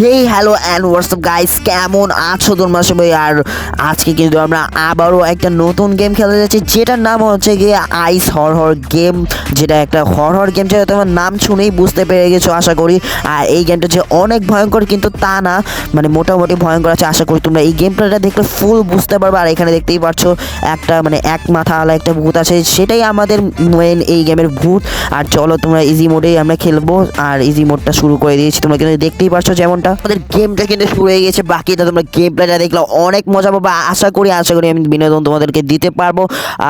Hey hello and WhatsApp guys কেমন আছো তোমরা সবাই? আর আজকে কিন্তু আমরা আবারও একটা নতুন গেম খেলতে যাচ্ছি, যেটার নাম হচ্ছে গিয়ে আইস হরহর গেম যেটা একটা হরহর গেম যেটা তোমার নাম শুনেই বুঝতে পেরে গেছো, আশা করি। আর এই গেমটা যে অনেক ভয়ঙ্কর, কিন্তু তা না মানে মোটামুটি ভয়ঙ্কর আছে, আশা করি তোমরা এই গেম প্লেটা দেখলে ফুল বুঝতে পারবে। আর এখানে দেখতেই পাচ্ছ, একটা মানে এক মাথা আলা একটা ভূত আছে, সেটাই আমাদের মেন এই গেমের ভূত। আর চলো তোমরা ইজি মোডেই আমরা খেলব, আর ইজি মোডটা শুরু করে দিয়েছি। তোমরা কিন্তু দেখতেই পাচ্ছ যেমনটা আমাদের গেমটা কিন্তু শুরু হয়ে গেছে, বাকিটা তোমরা গেম প্লেটা দেখলে অনেক মজা পাবো। আশা করি আশা করি আমি বিনোদন তোমাদেরকে দিতে পারব।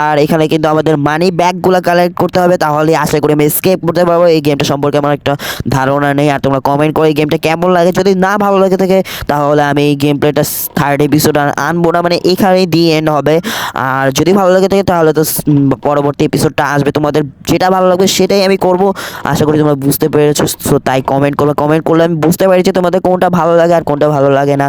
আর এখানে কিন্তু আমাদের মানি ব্যাগগুলো কালেক্ট করতে হবে তাহলে আশা করি আমি স্কেপ করতে পারব। এই গেমটা সম্পর্কে আমার একটা ধারণা নেই, আর তোমরা কমেন্ট করে এই গেমটা কেমন লাগে। যদি না ভালো লাগে থাকে, তাহলে আমি এই গেম প্লেটা থার্ড এপিসোড আনব না মানে এখানেই দিয়ে এন্ড হবে। আর যদি ভালো লাগে থাকে, তাহলে তো পরবর্তী এপিসোডটা আসবে। তোমাদের যেটা ভালো লাগবে, সেটাই আমি করব। আশা করি তোমরা বুঝতে পেরেছ তাই কমেন্ট করবে। কমেন্ট করলে আমি বুঝতে পেরেছি তোমাদের কোনটা ভালো লাগে আর কোনটা ভালো লাগে না।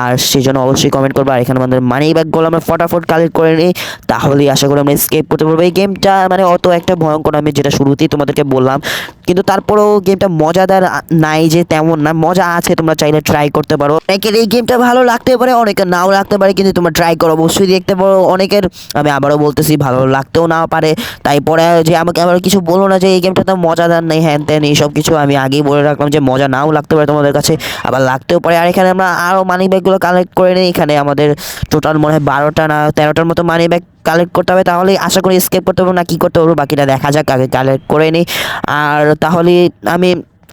আর সেই জন্য অবশ্যই কমেন্ট করবে। আর এখানে আমাদের মানি ব্যাগগুলো আমরা ফটাফট কালেক্ট করে নিই। তাহলেই আশা করি আমরা স্কেপ করতে পারব। এই গেমটা মানে অত একটা ভয়ঙ্কর আমি যেটা শুরুতেই তোমাদেরকে বললাম। কিন্তু তারপরেও গেমটা মজাদার নাই যে তেমন না। মজা আছে, তোমরা চাইলে ট্রাই করতে পারো। অনেকের এই গেমটা ভালো লাগতে পারে, অনেকের নাও লাগতে পারে। কিন্তু তোমরা ট্রাই করো। অবশ্যই দেখতে পারো। অনেকের, আমি আবারও বলতেছি, ভালো লাগতেও না পারে। তাই পরে যে আমাকে আবার কিছু বলো না যে এই গেমটা তো মজাদার নেই, হ্যান ত্যান, এইসব কিছু আমি আগেই বলে রাখলাম যে মজা নাও লাগতে পারে তোমাদের কাছে। আবার লাগতেও পারে। আর এখানে আমরা আরও মানি ব্যাগগুলো কালেক্ট করে নিই। এখানে আমাদের টোটাল মনে হয় বারোটা না তেরোটার মতো মানি ব্যাগ কালেক্ট করতে হবে। তাহলে আশা করি স্কেপ করতে পারব না, কী করতে পারব? বাকিটা দেখা যাক, আগে কালেক্ট করে নিই। আর তাহলে আমি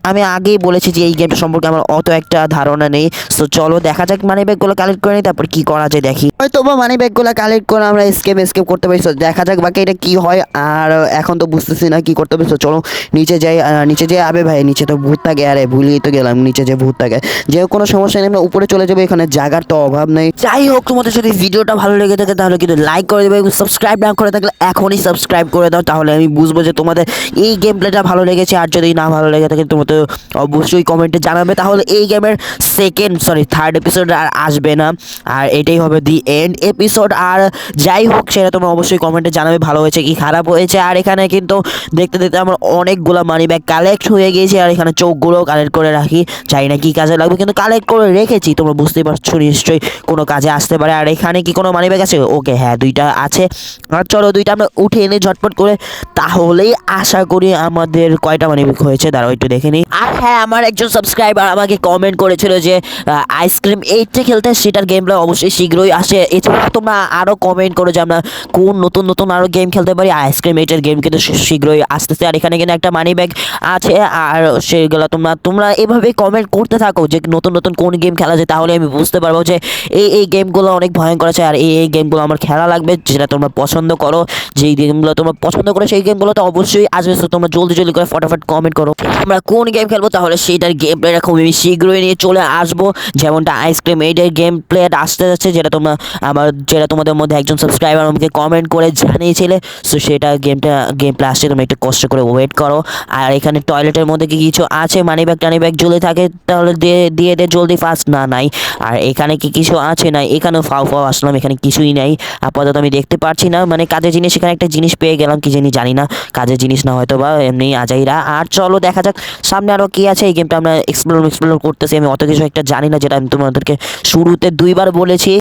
আমি আগেই বলেছি যে এই গেমটা সম্পর্কে আমার অত একটা ধারণা নেই। সো চলো দেখা যাক মানি ব্যাগগুলো কালেক্ট করে নিই তারপর কি করা যায় দেখি। হয়তো বা মানি ব্যাগগুলো কালেক্ট করে আমরা স্কেপ স্কেপ করতে পারি। সো দেখা যাক বাকি এটা কি হয়। আর এখন তো বুঝতেছি না কি করতে হবে। So, চলো নিচে যাই নিচে যাই আবে ভাই নিচে তো ভূত থাকে। আরে ভুলিয়ে তো গেলাম। নিচে যে ভূত থাকে। যে কোনো সমস্যা নেই। আমরা উপরে চলে যাব। এখানে জায়গার তো অভাব নেই। যাই হোক তোমাদের যদি ভিডিওটা ভালো লেগে থাকে তাহলে কিন্তু লাইক করে দেবে এবং সাবস্ক্রাইব না করে থাকলে এখনই সাবস্ক্রাইব করে দাও। তাহলে আমি বুঝব যে তোমাদের এই গেম প্লেটা ভালো লেগেছে। আর যদি না ভালো লেগে থাকে তোমরা তো অবশ্যই কমেন্টে জানাবে। তাহলে এই গেমের সেকেন্ড সরি থার্ড এপিসোড আর আসবে না। আর এটাই হবে দি এন্ড এপিসোড আর যাই হোক, সেটা তোমরা অবশ্যই কমেন্টে জানাবে, ভালো হয়েছে কি খারাপ হয়েছে। আর এখানে কিন্তু দেখতে দেখতে আমার অনেকগুলো মানি ব্যাগ কালেক্ট হয়ে গিয়েছে। আর এখানে চোখগুলো কালেক্ট করে রাখি। চাই না কি কাজে লাগবে, কিন্তু কালেক্ট করে রেখেছি। তোমরা বুঝতেই পারছ, নিশ্চয়ই কোনো কাজে আসতে পারে। আর এখানে কি কোনো মানি ব্যাগ আছে? ওকে হ্যাঁ দুইটা আছে। আর চলো, দুইটা আমরা উঠে এনে ঝটপট করে। তাহলেই আশা করি আমাদের কয়টা মানি ব্যাগ হয়েছে? দাঁড়াও, একটু দেখে নিই। আর হ্যাঁ আমার একজন সাবস্ক্রাইবার আমাকে কমেন্ট করেছিল যে আইসক্রিম এইটটা খেলতে সেটার গেম প্লে অবশ্যই শীঘ্রই আসে। এছাড়া তোমরা আরও কমেন্ট করো যে আমরা কোন নতুন নতুন আরও গেম খেলতে পারি। আইসক্রিম এইটের গেম কিন্তু শীঘ্রই আসতেছে। আর এখানে কিন্তু একটা মানি ব্যাগ আছে। আর সেগুলো তোমরা তোমরা এভাবে কমেন্ট করতে থাকো যে নতুন নতুন কোন গেম খেলা যায়, তাহলে আমি বুঝতে পারব যে এই এই গেমগুলো অনেক ভয়ঙ্কর আছে। আর এই এই গেমগুলো আমার খেলা লাগবে, যেটা তোমরা পছন্দ করো। যেই গেমগুলো তোমরা পছন্দ করো, সেই গেমগুলো তো অবশ্যই আসবে। তোমরা জলদি জলদি করে ফটাফট কমেন্ট করো। আমরা কোন গেম খেলব, তাহলে সেইটার গেম প্লেটা খুব আমি শীঘ্রই নিয়ে চলে আসব। যেমনটা আইসক্রিম এইটার গেম প্লেট আসতে যাচ্ছে, যেটা তোমরা আমার, যেটা তোমাদের মধ্যে একজন সাবস্ক্রাইবার আমাকে কমেন্ট করে জানিয়েছিলে। সো সেটা গেমটা গেম প্লে আসছে, তোমরা একটু কষ্ট করে ওয়েট করো। আর এখানে টয়লেটের মধ্যে কি কিছু আছে? মানি ব্যাগ টানি ব্যাগ ঝুলে থাকে, তাহলে দিয়ে দিয়ে দে জলদি ফাস্ট না, নাই। আর এখানে কি কিছু আছে? না এখানেও ফাও ফাও আসলাম, এখানে কিছুই নাই। আপাতত আমি দেখতে পারছি না। মানে কাজের জিনিস, এখানে একটা জিনিস পেয়ে গেলাম, কি জানি জানি না। কাজের জিনিস না হয়তো বা এমনি আজাইরা। আর চলো, দেখা যাক। সামনে আরও কি আছে? এই গেমটা আমরা এক্সপ্লোর এক্সপ্লোর করতেছি। আমি অত কিছু একটা জানি না যেটা আমি তোমাদেরকে শুরুতে দুইবার বলেছি।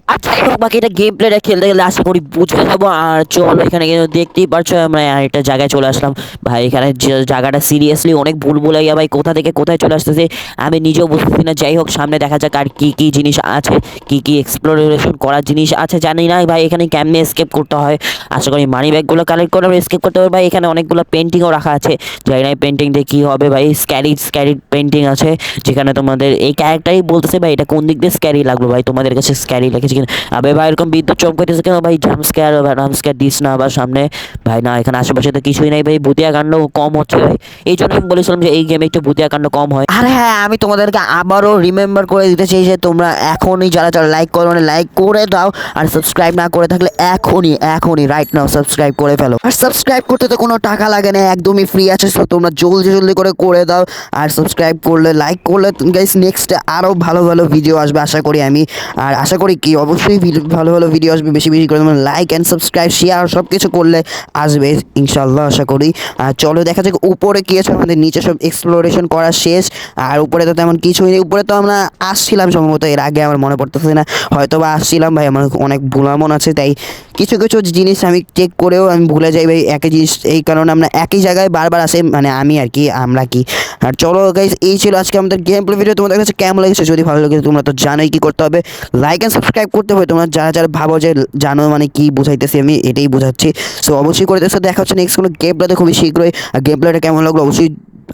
হোক, বাকি এটা গেম প্লেটা খেলতে গেলে আশা করি বুঝতে যাব আর চলো, এখানে কিন্তু দেখতেই পারছ, আমরা একটা জায়গায় চলে আসলাম। ভাই, এখানে জায়গাটা সিরিয়াসলি অনেক ভুল ভুলাইয়া ভাই। কোথা থেকে কোথায় চলে আসতেছে, আমি নিজেও বুঝতেছি না। যাই হোক, সামনে দেখা যাক আর কি কি জিনিস আছে, কি কি এক্সপ্লোরেশন করার জিনিস আছে, জানি না। ভাই, এখানে কেমনে এসকেপ করতে হয়? আশা করি মানি ব্যাগগুলো কালেক্ট করে আমরা এসকেপ করতে পারব। ভাই, এখানে অনেকগুলো পেন্টিংও রাখা আছে। জানি না পেন্টিং দিয়ে কী হবে। ভাই স্ক্যারি স্ক্যারি পেন্টিং আছে, যেখানে তোমাদের এই ক্যারেক্টারই বলতেছে, ভাই, এটা কোন দিক দিয়ে স্ক্যারি লাগল? ভাই, তোমাদের কাছে স্ক্যারি লেগেছে কিনা? আবে ভাই, এরকম বিদ্যুৎ চমকাইতেছে কেন? ভাই জাম স্ক্যার রাম স্ক্যার দিস না আবার সামনে। ভাই, না, এখানে আশেপাশে তো কিছুই নাই ভাই ভূতিয়া কাণ্ড কম হচ্ছে ভাই। এই জন্য আমি বলেছিলাম যে এই গেমে একটু ভূতিয়া কাণ্ড কম হয়। আর হ্যাঁ আমি তোমাদেরকে আবারও রিমেম্বার করে দিতে চাই যে তোমরা এখনই যারা যারা লাইক করো মানে লাইক করে দাও, আর সাবস্ক্রাইব না করে থাকলে এখনই এখনই রাইট নাও সাবস্ক্রাইব করে ফেলো। আর সাবস্ক্রাইব করতে তো কোনো টাকা লাগে না, একদমই ফ্রি আছে তোমরা জলদি জলদি করে করে দাও। আর সাবস্ক্রাইব করলে লাইক করলে গাইস নেক্সট আরও ভালো ভালো ভিডিও আসবে আশা করি আমি। আর আশা করি কি, অবশ্যই ভালো ভালো ভিডিও আসবে, বেশি বেশি করে তোমরা লাইক অ্যান্ড সাবস্ক্রাইব শেয়ার সব কিছু করলে আসবে ইনশাল্লাহ আশা করি। আর চলো দেখা যাক উপরে কি আছে, আমাদের নিচে সব এক্সপ্লোরেশন করা শেষ। আর উপরে তো তেমন কিছুই নেই, উপরে তো আমরা আসছিলাম সম্ভবত, এর আগে আমার মনে পড়তেছে না। হয়তো বা আসছিলাম ভাই, আমার অনেক ভুলা মন আছে, তাই কিছু কিছু জিনিস আমি চেক করেও আমি ভুলে যাই ভাই, একই জিনিস, এই কারণে আমরা একই জায়গায় বারবার আসে মানে আমি আর কি, আমরা কি। আর চলো গাইজ এই ছিল আজকে আমাদের গেম প্লে ভিডিও তোমাদের কাছে কেমন লেগেছে? যদি ভালো লেগেছে তোমরা তো জানোই কি করতে হবে। লাইক অ্যান্ড সাবস্ক্রাইব করতে হবে। তোমরা যারা যারা ভাবো যে জানো মানে কি বুঝাইতেছি আমি, এটাই বোঝাচ্ছি। সো অবশ্যই করে দেখছ। দেখা হচ্ছে নেক্সট কোনো গেম প্লেতে খুবই শীঘ্রই। আর গেম প্লেটা কেমন লাগল? অবশ্যই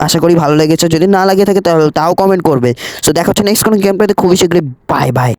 আশা করি ভালো লেগেছে। যদি না লাগে থাকে, তাহলে তাও কমেন্ট করবে। সো দেখা হচ্ছে নেক্সট কোনো গেম প্লেতে খুবই শীঘ্রই। Bye bye